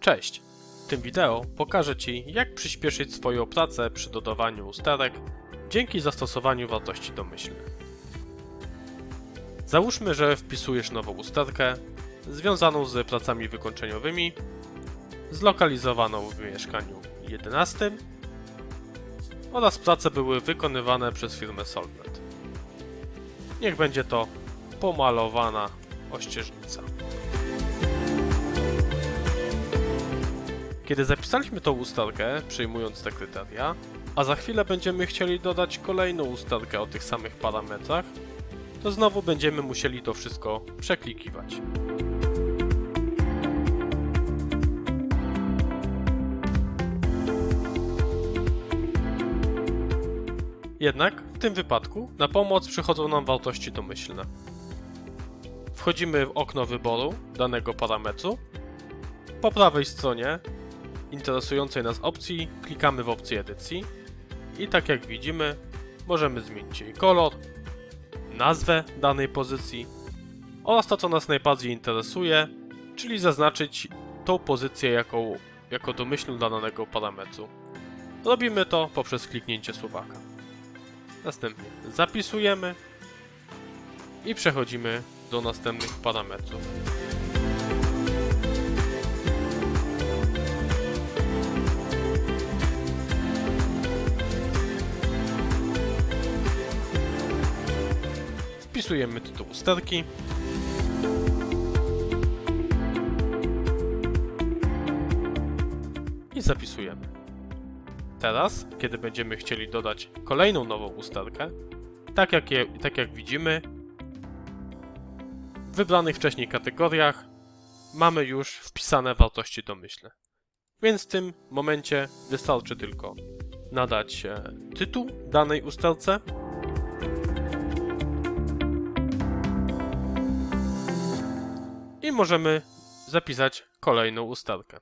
Cześć! W tym wideo pokażę Ci, jak przyspieszyć swoją pracę przy dodawaniu usterek dzięki zastosowaniu wartości domyślnych. Załóżmy, że wpisujesz nową usterkę związaną z pracami wykończeniowymi, zlokalizowaną w mieszkaniu 11 oraz prace były wykonywane przez firmę Solvet. Niech będzie to pomalowana ościeżnica. Kiedy zapisaliśmy tą usterkę, przyjmując te kryteria, a za chwilę będziemy chcieli dodać kolejną usterkę o tych samych parametrach, to znowu będziemy musieli to wszystko przeklikiwać. Jednak w tym wypadku na pomoc przychodzą nam wartości domyślne. Wchodzimy w okno wyboru danego parametru. Po prawej stronie interesującej nas opcji klikamy w opcję edycji i tak jak widzimy możemy zmienić jej kolor, nazwę danej pozycji oraz to co nas najbardziej interesuje, czyli zaznaczyć tą pozycję jako, jako domyślną dla danego parametru. Robimy to poprzez kliknięcie suwaka. Następnie zapisujemy i przechodzimy do następnych parametrów. Wpisujemy tytuł usterki. I zapisujemy. Teraz, kiedy będziemy chcieli dodać kolejną nową usterkę, tak jak, je, tak jak widzimy, w wybranych wcześniej kategoriach mamy już wpisane wartości domyślne. Więc w tym momencie wystarczy tylko nadać tytuł danej usterce i możemy zapisać kolejną usterkę.